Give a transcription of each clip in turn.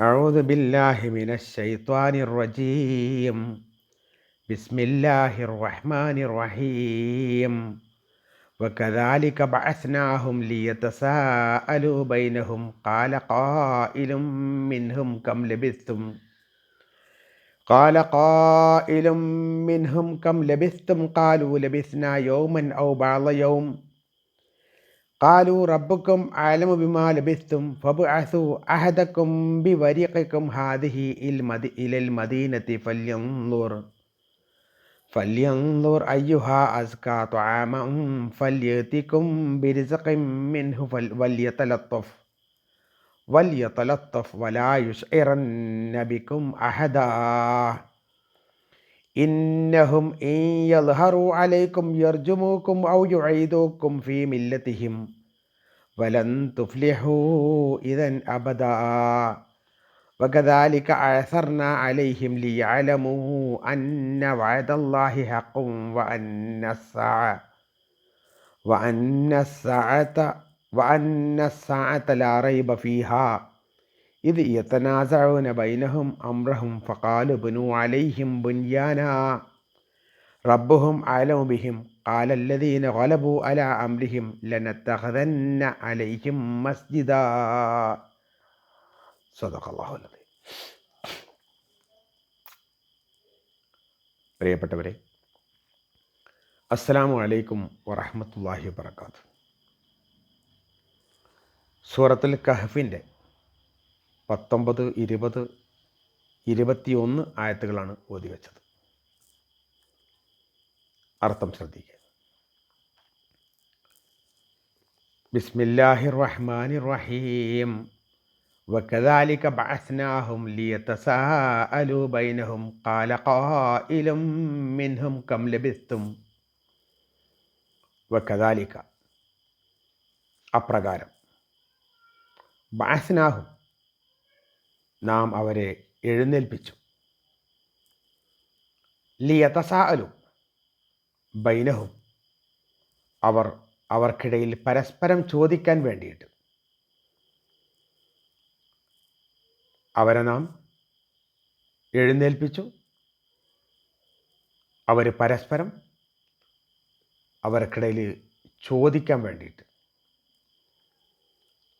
أعوذ بالله من الشيطان الرجيم. بسم الله الرحمن الرحيم. وكذلك بعثناهم ليتساءلوا بينهم. قال قائل منهم كم لبثتم؟ قال قائل منهم كم لبثتم؟ قالوا لبثنا يوما أو بعض يوم. قالوا ربكم أعلم بما لبثتم فابعثوا أحدكم بورقكم هذه إلى المدينة فلينظر فلينظر أيها أزكى طعاما فليأتكم برزق منه وليتلطف وليتلطف ولا يشعرن بكم أحدا. إنهم إن يظهروا عليكم يرجموكم أو يعيدوكم في ملتهم ولن تفلحوا إذا أبدا وكذلك أعثرنا عليهم ليعلموا أن وعد الله حق وأن الساعة وأن الساعة وأن الساعة لا ريب فيها ഇത് യത്തനാസാവുന ബൈനഹും അമ്രഹും ഫക്കാലു ബുനു അലൈഹിം ബുൻയാന റബ്ബുഹും അലോബിഹിം കാലല്ലതീന കൊലബു അല അംരിഹിം ലനത്തഹതന്ന അലൈഹിം മസ്ജിദ സ്വതക്കല്ലാഹുല്ലത് പ്രിയപ്പെട്ടവരെ അസ്സലാമു അലൈക്കും വറഹമത്തല്ലാഹി വബർക്കാത്തു സൂറത്തുൽ കഹഫിന്റെ പത്തൊമ്പത് ഇരുപത് ഇരുപത്തിയൊന്ന് ആയത്തുകളാണ് ഓതി വെച്ചത് അർത്ഥം ശ്രദ്ധിക്കുക ബിസ്മില്ലാഹിർ റഹ്മാനിർ റഹീം وكذلك بعثناهم ليتساءلوا بينهم قال قائل منهم كم لبثتم وكذلك അപ്രകാരം ബാസ്നാഹും നാം അവരെ എഴുന്നേൽപ്പിച്ചു. ലിയതസാഅലു ബൈനഹും അവർ അവർക്കിടയിൽ പരസ്പരം ചോദിക്കാൻ വേണ്ടിയിട്ട്. അവരെ നാം എഴുന്നേൽപ്പിച്ചു. അവർ പരസ്പരം അവർക്കിടയിൽ ചോദിക്കാൻ വേണ്ടിയിട്ട്.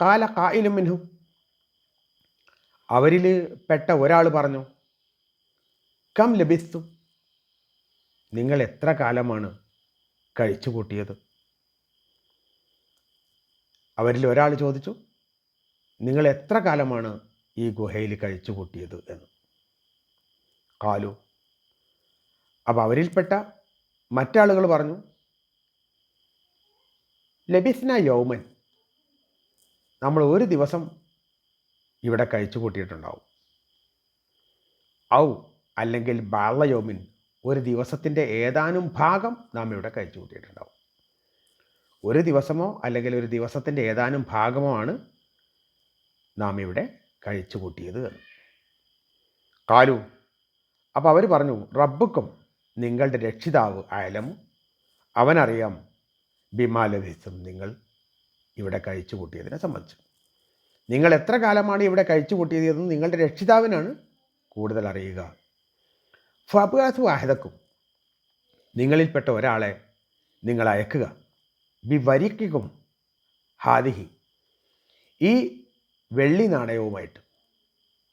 കാല കായിലും മിൻഹും അവരിൽ പെട്ട ഒരാൾ പറഞ്ഞു കം ലഭിച്ചു നിങ്ങൾ എത്ര കാലമാണ് കഴിച്ചു കൂട്ടിയത്? അവരിൽ ഒരാൾ ചോദിച്ചു നിങ്ങൾ എത്ര കാലമാണ് ഈ ഗുഹയിൽ കഴിച്ചു കൂട്ടിയത്? എന്ന്. കാലു അപ്പോൾ അവരിൽപ്പെട്ട മറ്റാളുകൾ പറഞ്ഞു ലബിസ്ന യൗമൻ. നമ്മൾ ഒരു ദിവസം ഇവിടെ കഴിച്ചു കൂട്ടിയിട്ടുണ്ടാവും. ഔ അല്ലെങ്കിൽ ബാളയോമിൻ ഒരു ദിവസത്തിന്റെ ഏതാനും ഭാഗം നാം ഇവിടെ കഴിച്ചു കൂട്ടിയിട്ടുണ്ടാവും. ഒരു ദിവസമോ അല്ലെങ്കിൽ ഒരു ദിവസത്തിന്റെ ഏതാനും ഭാഗമോ ആണ് നാം ഇവിടെ കഴിച്ചു കൂട്ടിയത് എന്ന്. കാലു അപ്പോൾ അവർ പറഞ്ഞു റബ്ബുക്കും നിങ്ങളുടെ രക്ഷിതാവ് അയലം അവനറിയാം ബിമാലഭിസം നിങ്ങൾ ഇവിടെ കഴിച്ചു കൂട്ടിയതിനെ സംബന്ധിച്ച്. നിങ്ങൾ എത്ര കാലമാണ് ഇവിടെ കഴിച്ചു കൂട്ടിയത് എന്ന് നിങ്ങളുടെ രക്ഷിതാവിനാണ് കൂടുതൽ അറിയുക. ഫബാസ് വാഹിദക്കും നിങ്ങളിൽപ്പെട്ട ഒരാളെ നിങ്ങൾ അയക്കുക. ബി വരിക്കും ഹാദിഹി. ഈ വെള്ളി നാണയവുമായിട്ട്.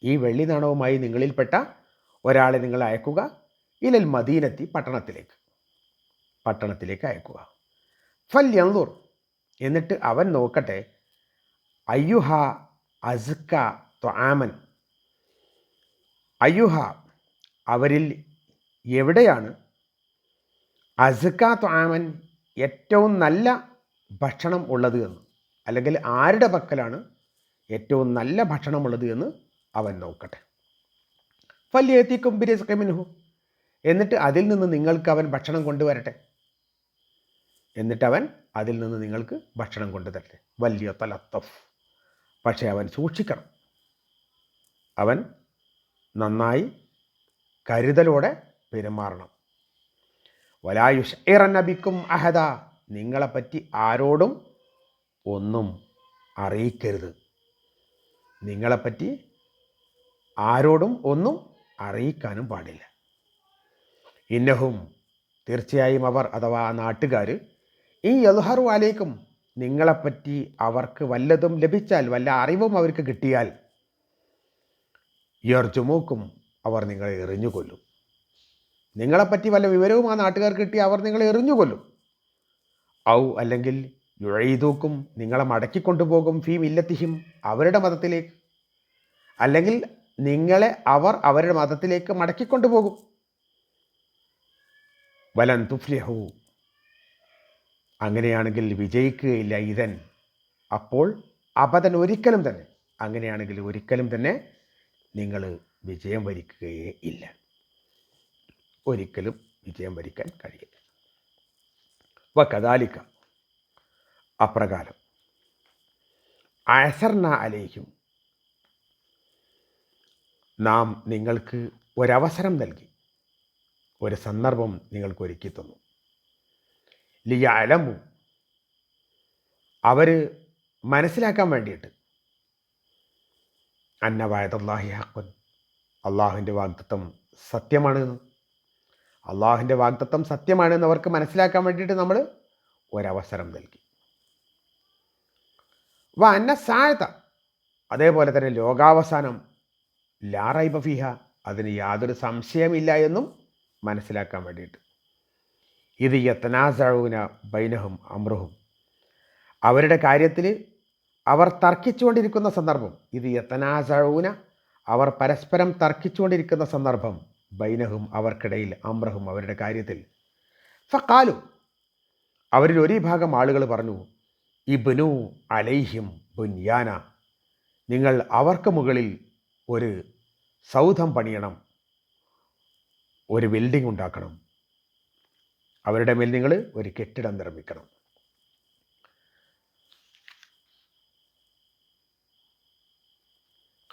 ഈ വെള്ളി നാണയവുമായി നിങ്ങളിൽപ്പെട്ട ഒരാളെ നിങ്ങൾ അയക്കുക. ഇലൽ മദീനത്തി പട്ടണത്തിലേക്ക്. പട്ടണത്തിലേക്ക് അയക്കുക. ഫല്യന്തൂർ എന്നിട്ട് അവൻ നോക്കട്ടെ അയ്യുഹ അസ്ക ത്വാമൻ. അയ്യുഹ അവരിൽ എവിടെയാണ്? അസ്ക ത്വാമൻ ഏറ്റവും നല്ല ഭക്ഷണം ഉള്ളത് എന്ന്. അല്ലെങ്കിൽ ആരുടെ പക്കലാണ് ഏറ്റവും നല്ല ഭക്ഷണമുള്ളത് എന്ന് അവൻ നോക്കട്ടെ. ഫല്യെത്തിക്കും ബിരിസ്കമിൻഹു എന്നിട്ട് അതിൽ നിന്ന് നിങ്ങൾക്ക് അവൻ ഭക്ഷണം കൊണ്ടുവരട്ടെ. എന്നിട്ട് അവൻ അതിൽ നിന്ന് നിങ്ങൾക്ക് ഭക്ഷണം കൊണ്ടുതരട്ടെ. വലിയ തലത്തഫ് പക്ഷേ അവൻ സൂക്ഷിക്കണം. അവൻ നന്നായി കരുതലോടെ പെരുമാറണം. വലായുഷ് ഇറനബിക്കും അഹദ നിങ്ങളെപ്പറ്റി ആരോടും ഒന്നും അറിയിക്കരുത്. നിങ്ങളെപ്പറ്റി ആരോടും ഒന്നും അറിയിക്കാനും പാടില്ല. ഇന്നഹും തീർച്ചയായും അവർ അഥവാ നാട്ടുകാർ ഈ യൽഹറു അലേക്കും നിങ്ങളെപ്പറ്റി അവർക്ക് വല്ലതും ലഭിച്ചാൽ വല്ല അറിവും അവർക്ക് കിട്ടിയാൽ യർജുമൂക്കും അവർ നിങ്ങളെ എറിഞ്ഞു കൊല്ലും നിങ്ങളെപ്പറ്റി വല്ല വിവരവും ആ നാട്ടുകാർക്ക് കിട്ടി അവർ നിങ്ങളെ എറിഞ്ഞു കൊല്ലും ഔ അല്ലെങ്കിൽ യുഴയിതൂക്കും നിങ്ങളെ മടക്കിക്കൊണ്ടുപോകും ഫീ ഇല്ലത്തിഹിം അവരുടെ മതത്തിലേക്ക്. അല്ലെങ്കിൽ നിങ്ങളെ അവർ അവരുടെ മതത്തിലേക്ക് മടക്കിക്കൊണ്ടുപോകും വലൻ തുഫ്ലിഹു അങ്ങനെയാണെങ്കിൽ വിജയിക്കുകയില്ല ഇതൻ. അപ്പോൾ അപതൻ ഒരിക്കലും തന്നെ അങ്ങനെയാണെങ്കിൽ ഒരിക്കലും തന്നെ നിങ്ങൾ വിജയം വരിക്കുകയേ ഇല്ല. ഒരിക്കലും വിജയം വരിക്കാൻ കഴിയില്ല. വ കദാലിക്ക അപ്രകാരം. അയസർന അലേക്കും നാം നിങ്ങൾക്ക് ഒരവസരം നൽകി. ഒരു സന്ദർഭം നിങ്ങൾക്ക് ഒരുക്കി തന്നു. ലിയ അലമു അവർ മനസ്സിലാക്കാൻ വേണ്ടിയിട്ട്. അന്നവായതല്ലാഹി ഹക്കുൻ അള്ളാഹുവിന്റെ വാഗ്ദത്വം സത്യമാണെന്ന് അള്ളാഹുവിന്റെ വാഗ്ദത്വം സത്യമാണെന്ന് അവർക്ക് മനസ്സിലാക്കാൻ വേണ്ടിയിട്ട് നമ്മൾ ഒരവസരം നൽകി. വ അന്ന സായത. അതേപോലെ തന്നെ ലോകാവസാനം. ലാറൈബ ഫിഹ. അതിന് യാതൊരു സംശയമില്ല എന്നും മനസ്സിലാക്കാൻ വേണ്ടിയിട്ട്. ഇത് യത്തനാസഴൂന ബൈനഹും അമ്രഹും. അവരുടെ കാര്യത്തിൽ അവർ തർക്കിച്ചുകൊണ്ടിരിക്കുന്ന സന്ദർഭം ഇത് യത്തനാസഴൂന അവർ പരസ്പരം തർക്കിച്ചുകൊണ്ടിരിക്കുന്ന സന്ദർഭം ബൈനഹും അവർക്കിടയിൽ അമ്രഹും അവരുടെ കാര്യത്തിൽ. ഫക്കാലും അവരിൽ ഒരു ഭാഗം ആളുകൾ പറഞ്ഞു ഇബ്നു അലൈഹിം ബുൻയാന നിങ്ങൾ അവർക്ക് മുകളിൽ ഒരു സൗധം പണിയണം ഒരു ബിൽഡിംഗ് ഉണ്ടാക്കണം. അവരുടെ മേൽ നിങ്ങൾ ഒരു കെട്ടിടം നിർമ്മിക്കണം.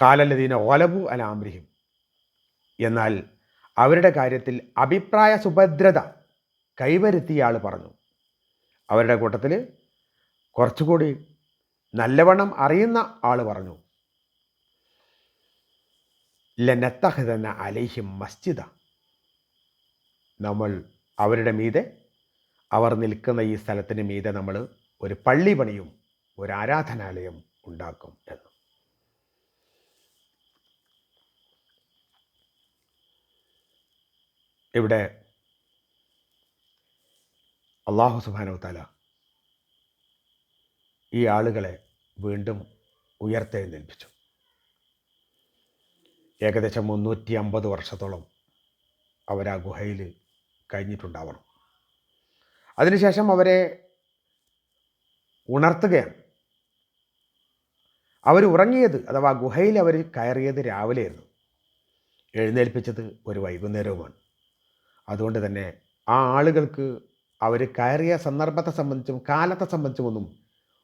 കാലല്ലതീന ഓലബു അലാമ്രിഹിം എന്നാൽ അവരുടെ കാര്യത്തിൽ അഭിപ്രായ സുഭദ്രത കൈവരുത്തിയ ആൾ പറഞ്ഞു. അവരുടെ കൂട്ടത്തിൽ കുറച്ചുകൂടി നല്ലവണ്ണം അറിയുന്ന ആൾ പറഞ്ഞു. ലനത്തഹദന അലൈഹിം മസ്ജിദ. നമ്മൾ അവരുടെ മീതെ. അവർ നിൽക്കുന്ന ഈ സ്ഥലത്തിന് മീതെ നമ്മൾ ഒരു പള്ളി പണിയും ഒരു ആരാധനാലയം ഉണ്ടാക്കും എന്ന്. ഇവിടെ അള്ളാഹു സുബാനോ തല ഈ ആളുകളെ വീണ്ടും ഉയർത്തെഴുന്നേൽപ്പിച്ചു ഏകദേശം മുന്നൂറ്റി അമ്പത് വർഷത്തോളം അവരാ ഗുഹയിൽ കഴിഞ്ഞിട്ടുണ്ടാവണം. അതിനുശേഷം അവരെ ഉണർത്തുകയാണ്. അവർ ഉറങ്ങിയത് അഥവാ ഗുഹയിൽ അവർ കയറിയത് രാവിലെയായിരുന്നു. എഴുന്നേൽപ്പിച്ചത് ഒരു വൈകുന്നേരവുമാണ്. അതുകൊണ്ട് തന്നെ ആ ആളുകൾക്ക് അവർ കയറിയ സന്ദർഭത്തെ സംബന്ധിച്ചും കാലത്തെ സംബന്ധിച്ചും ഒന്നും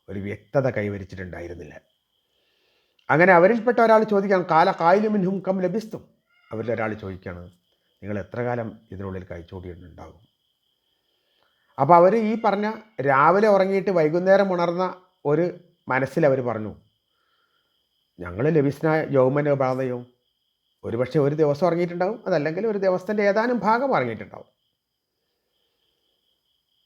ഒരു വ്യക്തത കൈവരിച്ചിട്ടുണ്ടായിരുന്നില്ല. അങ്ങനെ അവരിൽപ്പെട്ട ഒരാൾ ചോദിക്കാം കാല കായലുമിൻഹും കം ലഭിസ്തും? അവരിലൊരാൾ ചോദിക്കുകയാണ് നിങ്ങൾ എത്ര കാലം ഇതിനുള്ളിൽ കഴിച്ചുകൂടിയിട്ടുണ്ടാകും അപ്പോൾ അവർ ഈ പറഞ്ഞ രാവിലെ ഉറങ്ങിയിട്ട് വൈകുന്നേരം ഉണർന്ന ഒരു മനസ്സിൽ അവർ പറഞ്ഞു ഞങ്ങൾ ലഭിസ്ന യൗമന ബാധയും ഒരുപക്ഷെ ഒരു ദിവസം ഉറങ്ങിയിട്ടുണ്ടാവും അതല്ലെങ്കിൽ ഒരു ദിവസത്തിന്റെ ഏതാനും ഭാഗം ഉറങ്ങിയിട്ടുണ്ടാവും.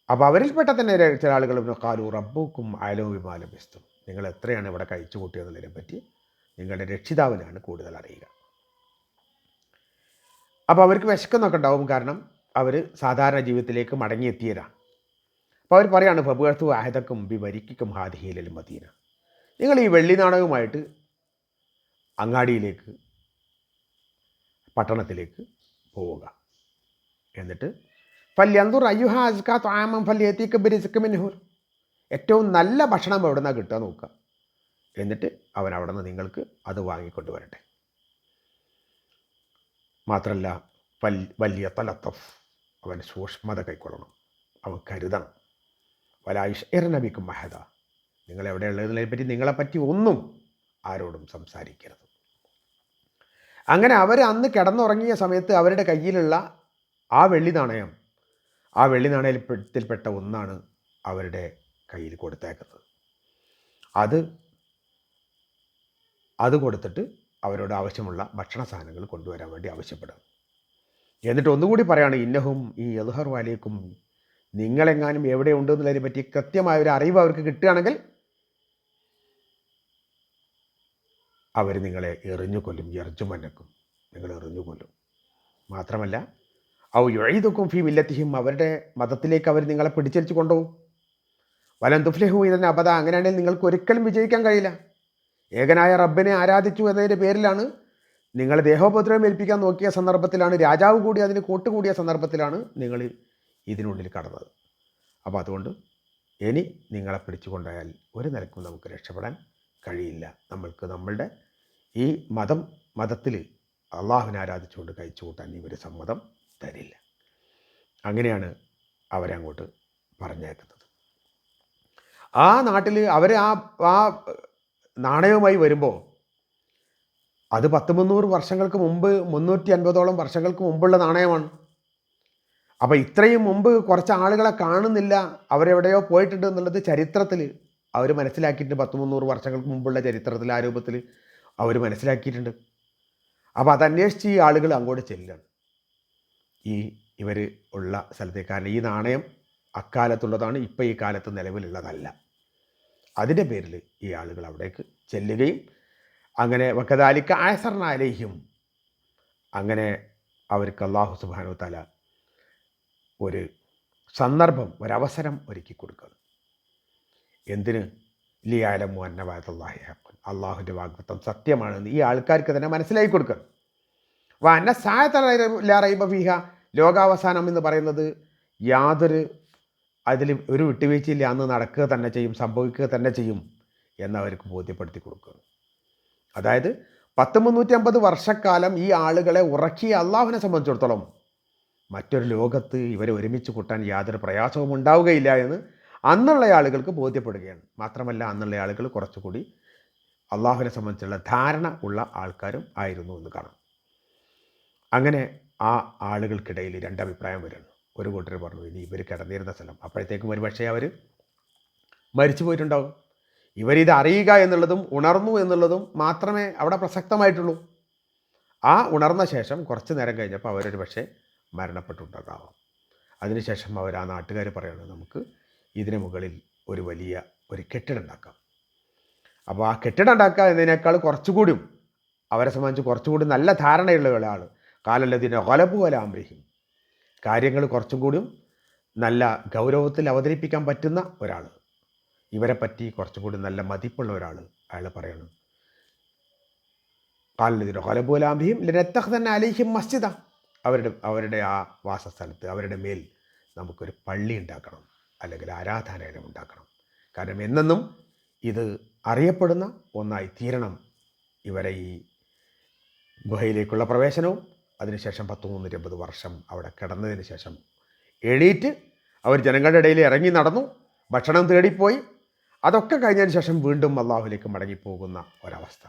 അപ്പോൾ അവരിൽപ്പെട്ട തന്നെ ചില ആളുകൾ കാലു റബ്ബുക്കും അയലോ വിമാലം വിസ്തും നിങ്ങൾ എത്രയാണ് ഇവിടെ കഴിച്ചു കൂട്ടിയതെന്നതിനെ പറ്റി നിങ്ങളുടെ രക്ഷിതാവിനാണ് കൂടുതൽ അറിയുക. അപ്പോൾ അവർക്ക് വിശക്കുന്നൊക്കെ ഉണ്ടാവും കാരണം അവർ സാധാരണ ജീവിതത്തിലേക്ക് മടങ്ങിയെത്തിയതാണ് അപ്പോൾ അവർ പറയാണ് ഫബുഅത്തു ആഹിതക്കും ബി വരിക്കും മദീന. നിങ്ങൾ ഈ വെള്ളി നാടകവുമായിട്ട് അങ്ങാടിയിലേക്ക് പട്ടണത്തിലേക്ക് പോവുക. എന്നിട്ട് ഫല്യന്തുർ അയ്യുഹ അസ്കാ താമം ഫല്യത്തിക്ക് ബിരിസിക്ക് മിൻഹൂർ ഏറ്റവും നല്ല ഭക്ഷണം എവിടെ നിന്നാണ് കിട്ടുക നോക്കുക. എന്നിട്ട് അവൻ അവിടെ നിന്ന് നിങ്ങൾക്ക് അത് വാങ്ങിക്കൊണ്ട് വരട്ടെ. മാത്രമല്ല വലിയ തലത്തഫ് അവൻ സൂക്ഷ്മത കൈക്കൊള്ളണം. അവൻ കരുതണം. വലായുഷ് എറനബിക്കും മഹദ. നിങ്ങൾ എവിടെയുള്ളതിനെ പറ്റി നിങ്ങളെപ്പറ്റി ഒന്നും ആരോടും സംസാരിക്കരുത്. അങ്ങനെ അവർ അന്ന് കിടന്നുറങ്ങിയ സമയത്ത് അവരുടെ കയ്യിലുള്ള ആ വെള്ളി നാണയം ആ വെള്ളി നാണയത്തിൽപ്പെട്ട ഒന്നാണ് അവരുടെ കയ്യിൽ കൊടുത്തേക്കുന്നത്. അത് അത് കൊടുത്തിട്ട് അവരോട് ആവശ്യമുള്ള ഭക്ഷണ സാധനങ്ങൾ കൊണ്ടുവരാൻ വേണ്ടി ആവശ്യപ്പെടുക എന്നിട്ട് ഒന്നുകൂടി പറയാണ് ഇന്നഹും ഈ യദ്ഹർ വാലേക്കും. നിങ്ങളെങ്ങാനും എവിടെ ഉണ്ടെന്നുള്ളതിനെ പറ്റി കൃത്യമായ ഒരു അറിവ് അവർക്ക് കിട്ടുകയാണെങ്കിൽ അവർ നിങ്ങളെ എറിഞ്ഞു കൊല്ലും എറിഞ്ഞു മന്നക്കും നിങ്ങൾ എറിഞ്ഞു കൊല്ലും മാത്രമല്ല ഔ എഴുതുക്കും ഫീ മില്ലത്തിഹിം. അവരുടെ മതത്തിലേക്ക് അവർ നിങ്ങളെ പിടിച്ചരിച്ച് കൊണ്ടുപോകും. വലം തുഫ്ലഹു ഇതിന് അബദ. അങ്ങനെയാണെങ്കിൽ നിങ്ങൾക്ക് ഒരിക്കലും വിജയിക്കാൻ കഴിയില്ല. ഏകനായ റബ്ബിനെ ആരാധിച്ചു എന്നതിന്റെ പേരിലാണ് നിങ്ങൾ ദേഹോപദ്രവം ഏൽപ്പിക്കാൻ നോക്കിയ സന്ദർഭത്തിലാണ് രാജാവ് കൂടി അതിന് കൂട്ടുകൂടിയ സന്ദർഭത്തിലാണ് നിങ്ങൾ ഇതിനുള്ളിൽ കടന്നത്. അപ്പോൾ അതുകൊണ്ട് ഇനി നിങ്ങളെ പിടിച്ചു കൊണ്ടുപോയാൽ ഒരു നിലക്കും നമുക്ക് രക്ഷപ്പെടാൻ കഴിയില്ല. നമ്മൾക്ക് നമ്മളുടെ ഈ മതം മതത്തിൽ അള്ളാഹുവിനെ ആരാധിച്ചുകൊണ്ട് കഴിച്ചു കൂട്ടാൻ ഇവർ സമ്മതം തരില്ല. അങ്ങനെയാണ് അവരെ അങ്ങോട്ട് പറഞ്ഞേക്കുന്നത് ആ നാട്ടിൽ അവർ ആ ആ നാണയവുമായി വരുമ്പോൾ അത് പത്ത് മുന്നൂറ് വർഷങ്ങൾക്ക് മുമ്പ് മുന്നൂറ്റി അൻപതോളം വർഷങ്ങൾക്ക് മുമ്പുള്ള നാണയമാണ്. അപ്പോൾ ഇത്രയും മുമ്പ് കുറച്ച് ആളുകളെ കാണുന്നില്ല അവരെവിടെയോ പോയിട്ടുണ്ട് എന്നുള്ളത് ചരിത്രത്തിൽ അവർ മനസ്സിലാക്കിയിട്ടുണ്ട്. പത്ത് മുന്നൂറ് വർഷങ്ങൾക്ക് മുമ്പുള്ള ചരിത്രത്തിൽ ആ രൂപത്തിൽ അവർ മനസ്സിലാക്കിയിട്ടുണ്ട്. അപ്പോൾ അതന്വേഷിച്ച് ഈ ആളുകൾ അങ്ങോട്ട് ചെല്ലുകയാണ് ഈ ഇവർ ഉള്ള സ്ഥലത്തേക്ക്. കാരണം ഈ നാണയം അക്കാലത്തുള്ളതാണ് ഇപ്പോൾ ഈ കാലത്ത് നിലവിലുള്ളതല്ല. അതിന്റെ പേരിൽ ഈ ആളുകൾ അവിടേക്ക് ചെല്ലുകയും അങ്ങനെ വക്കതാലിക്ക ആയസർണാലേഹ്യം അങ്ങനെ അവർക്ക് അള്ളാഹു സുബാനു തല ഒരു സന്ദർഭം ഒരവസരം ഒരുക്കി കൊടുക്കുന്നു. എന്തിന്? ലിയാലമു അന്നവാദല്ലാഹി ഹക്കൻ അള്ളാഹുവിന്റെ വാഗ്ദത്തം സത്യമാണെന്ന് ഈ ആൾക്കാർക്ക് തന്നെ മനസ്സിലാക്കി കൊടുക്കണം. വന്ന സായത്തറൈബ ഫീഹ. ലോകാവസാനം എന്ന് പറയുന്നത് യാതൊരു അതിൽ ഒരു വിട്ടുവീഴ്ചയില്ല അന്ന് നടക്കുക തന്നെ ചെയ്യും സംഭവിക്കുക തന്നെ ചെയ്യും എന്നവർക്ക് ബോധ്യപ്പെടുത്തി കൊടുക്കുക അതായത് പത്ത് മുന്നൂറ്റി അമ്പത് വർഷക്കാലം ഈ ആളുകളെ ഉറക്കി അള്ളാഹുവിനെ സംബന്ധിച്ചിടത്തോളം മറ്റൊരു ലോകത്ത് ഇവരെ ഒരുമിച്ച് കൂട്ടാൻ യാതൊരു പ്രയാസവും ഉണ്ടാവുകയില്ല എന്ന് അന്നുള്ള ആളുകൾക്ക് ബോധ്യപ്പെടുകയാണ്. മാത്രമല്ല അന്നുള്ള ആളുകൾ കുറച്ചുകൂടി അള്ളാഹുവിനെ സംബന്ധിച്ചുള്ള ധാരണ ഉള്ള ആൾക്കാരും ആയിരുന്നു എന്ന് കാണാം. അങ്ങനെ ആ ആളുകൾക്കിടയിൽ രണ്ടഭിപ്രായം വരുന്നു. ഒരു കൂട്ടർ പറഞ്ഞു ഇനി ഇവർ കിടന്നിരുന്ന സ്ഥലം. അപ്പോഴത്തേക്കും ഒരു പക്ഷേ അവർ മരിച്ചു പോയിട്ടുണ്ടാവും. ഇവരിത് അറിയുക എന്നുള്ളതും ഉണർന്നു എന്നുള്ളതും മാത്രമേ അവിടെ പ്രസക്തമായിട്ടുള്ളൂ. ആ ഉണർന്ന ശേഷം കുറച്ച് നേരം കഴിഞ്ഞപ്പോൾ അവരൊരു പക്ഷേ മരണപ്പെട്ടിട്ടുണ്ടാകാം അതിനുശേഷം അവർ ആ നാട്ടുകാർ പറയുന്നത് നമുക്ക് ഇതിന് മുകളിൽ ഒരു വലിയ ഒരു കെട്ടിടം ഉണ്ടാക്കാം. അപ്പോൾ ആ കെട്ടിടം ഉണ്ടാക്കുക എന്നതിനേക്കാൾ കുറച്ചുകൂടിയും അവരെ സംബന്ധിച്ച് കുറച്ചുകൂടി നല്ല ധാരണയുള്ള ഒരാൾ കാലല്ലതിന്റെ ഒലപ്പ് പോലെ ആംബ്രിഹിം കാര്യങ്ങൾ കുറച്ചും കൂടിയും നല്ല ഗൗരവത്തിൽ അവതരിപ്പിക്കാൻ പറ്റുന്ന ഒരാൾ ഇവരെ പറ്റി കുറച്ചും കൂടി നല്ല മതിപ്പുള്ള ഒരാൾ അയാൾ പറയണം. കാലിനെതിരോ ഒലപ്പുലാംബിയും ലനത്തഹ് തന്നെ അലിഹിം മസ്ജിദ. അവരുടെ അവരുടെ ആ വാസസ്ഥലത്ത് അവരുടെ മേൽ നമുക്കൊരു പള്ളി ഉണ്ടാക്കണം അല്ലെങ്കിൽ ആരാധനാലയം ഉണ്ടാക്കണം. കാരണം എന്നെന്നും ഇത് അറിയപ്പെടുന്ന ഒന്നായി തീരണം ഇവരെ ഈ ഗുഹയിലേക്കുള്ള പ്രവേശനവും അതിനുശേഷം പത്ത് മുന്നൂറ്റമ്പത് വർഷം അവിടെ കിടന്നതിന് ശേഷം എണീറ്റ് അവർ ജനങ്ങളുടെ ഇടയിൽ ഇറങ്ങി നടന്നു ഭക്ഷണം തേടിപ്പോയി. അതൊക്കെ കഴിഞ്ഞതിന് ശേഷം വീണ്ടും അള്ളാഹുലേക്ക് മടങ്ങിപ്പോകുന്ന ഒരവസ്ഥ.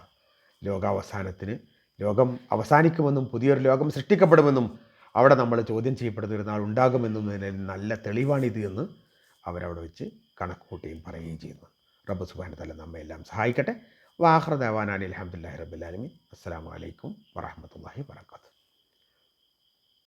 ലോകാവസാനത്തിന് ലോകം അവസാനിക്കുമെന്നും പുതിയൊരു ലോകം സൃഷ്ടിക്കപ്പെടുമെന്നും അവിടെ നമ്മൾ ചോദ്യം ചെയ്യപ്പെടുന്ന ഒരു നാൾ ഉണ്ടാകുമെന്നും നല്ല തെളിവാണിത് എന്ന് അവരവിടെ വെച്ച് കണക്കുകൂട്ടിയും പറയുകയും ചെയ്യുന്നു. റബ്ബ് സുബാനത്തല്ല നമ്മെ എല്ലാം സഹായിക്കട്ടെ. വാഹ്ര ദേവാനാലി അലഹമുല്ലാ റബ്ബുലാലമി അസ്സാം വലൈക്കും വറഹമത്തല്ലാഹി വാത്തു